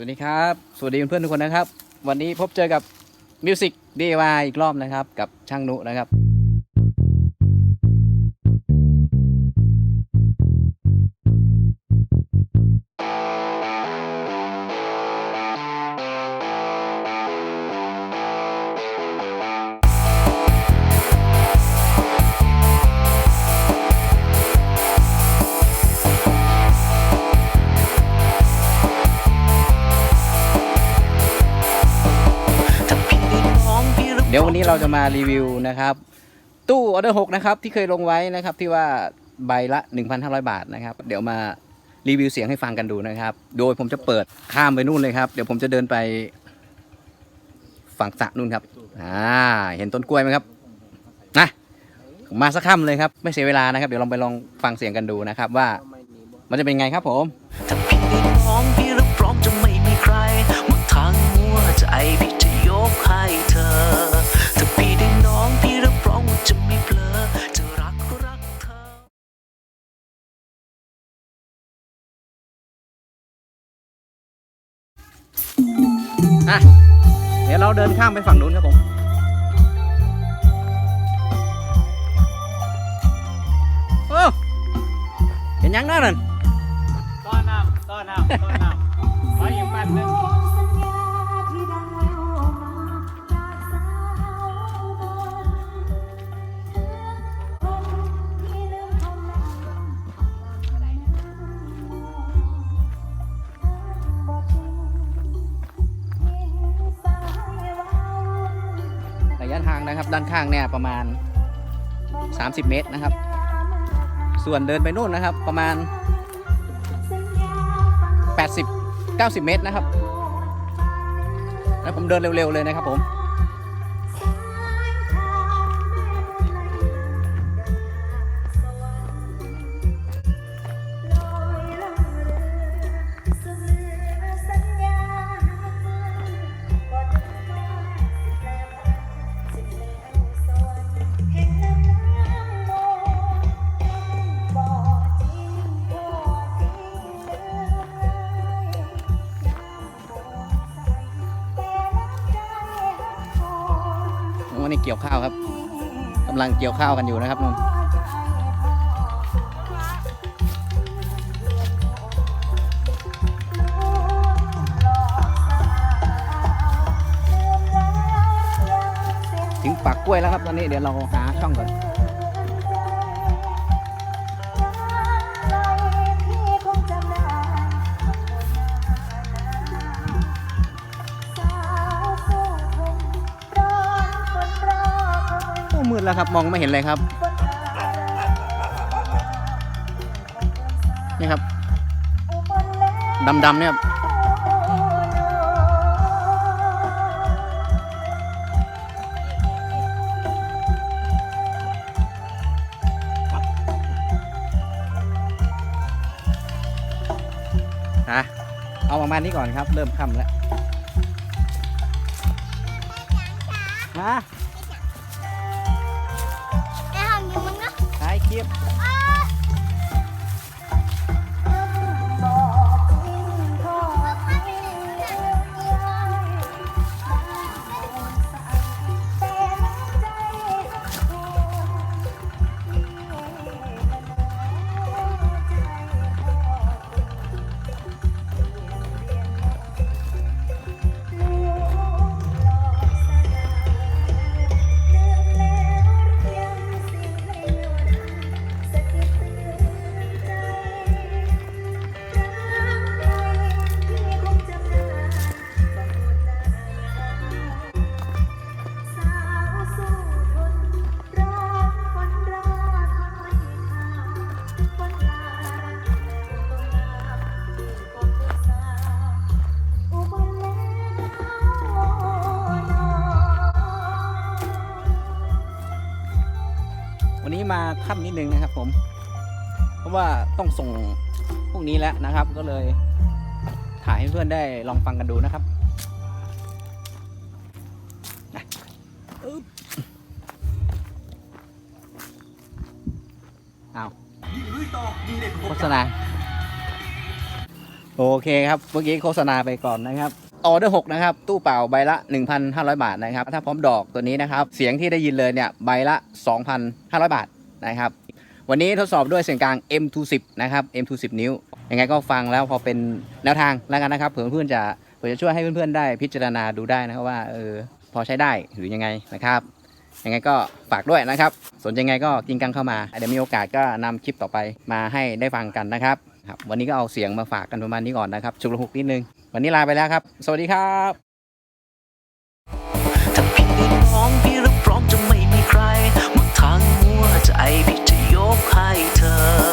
วัสดีครับ สวัสดีเพื่อนๆทุกคนนะครับ วันนี้พบเจอกับมิวสิก DIY อีกรอบนะครับ กับช่างนุนะครับ เดี๋ยววันนี้เราจะมารีวิวนะครับ ตู้ออเดอร์6นะครับที่เคยลงไว้นะครับที่ว่าใบละ 1,500 บาทนะครับ เดี๋ยวมารีวิวเสียงให้ฟังกันดูนะครับ โดยผมจะเปิดข้ามไปนู่นเลยครับ เดี๋ยวผมจะเดินไปฝั่งสระนู่นครับอ่าเห็นต้นกล้วยไหมครับนะมาสักค่ำเลยครับไม่เสียเวลานะครับ เดี๋ยวลองไปลองฟังเสียงกันดูนะครับว่ามันจะเป็นไงครับผมถ้าพี่น้องพี่รับรองจะไม่มีใครหมดทางหัวใจพี่จะยกให้เธอ อะเดี๋ยวเราเดินข้ามไปฝั่งนู้นครับผมโอ้เห็นยังนั่นน่ะต้อนน้ำต้อนน้ำต้อนน้ำขออีกปันหนึ่งางนะครับ ด้านข้างเนี่ยประมาณ 30 เมตรนะครับ ส่วนเดินไปนู่นนะครับประมาณ 80 90 เมตรนะครับ แล้วผมเดินเร็วๆเลยนะครับผม เกี่ยวข้าวครับกำลังเกี่ยวข้าวกันอยู่นะครับนนถึงปากกล้วยแล้วครับตอนนี้เดี๋ยวเราหาช่องก่อน ดแล้วครับ มองไม่เห็นเลยครับ นี่ครับดำๆเนี่ยครับฮะเอาประมาณนี้ก่อนครับ เริ่มค่ำแล้วฮะ ถ่าย มาค่ำนิดนึงนะครับ ผม เพราะว่าต้องส่งพวกนี้แล้วนะครับ ก็เลยถ่ายให้เพื่อนได้ลองฟังกันดูนะครับนะอึ๊บอ้าวโฆษณา โอเคครับ เมื่อกี้โฆษณาไปก่อนนะครับออเดอร์6นะครับ ตู้เปล่าใบละ 1,500 บาทนะครับ ถ้าพร้อมดอกตัวนี้นะครับ เสียงที่ได้ยินเลยเนี่ย ใบละ 2,500 บาท นะครับ วันนี้ทดสอบด้วยเสียงกลาง M210 นะครับ M210 นิ้ว ยังไงก็ฟังแล้วพอเป็นแนวทางแล้วกันนะครับเผื่อเพื่อนจะเผื่อจะช่วยให้เพื่อนๆได้พิจารณาดูได้นะครับว่าเออพอใช้ได้หรือยังไงนะครับยังไงก็ฝากด้วยนะครับ สนใจยังไงก็กินกันเข้ามา เดี๋ยวมีโอกาสก็นำคลิปต่อไปมาให้ได้ฟังกันนะครับครับ วันนี้ก็เอาเสียงมาฝากกันประมาณนี้ก่อนนะครับ ชุกระหุกนิดนึง วันนี้ลาไปแล้วครับ สวัสดีครับ พี่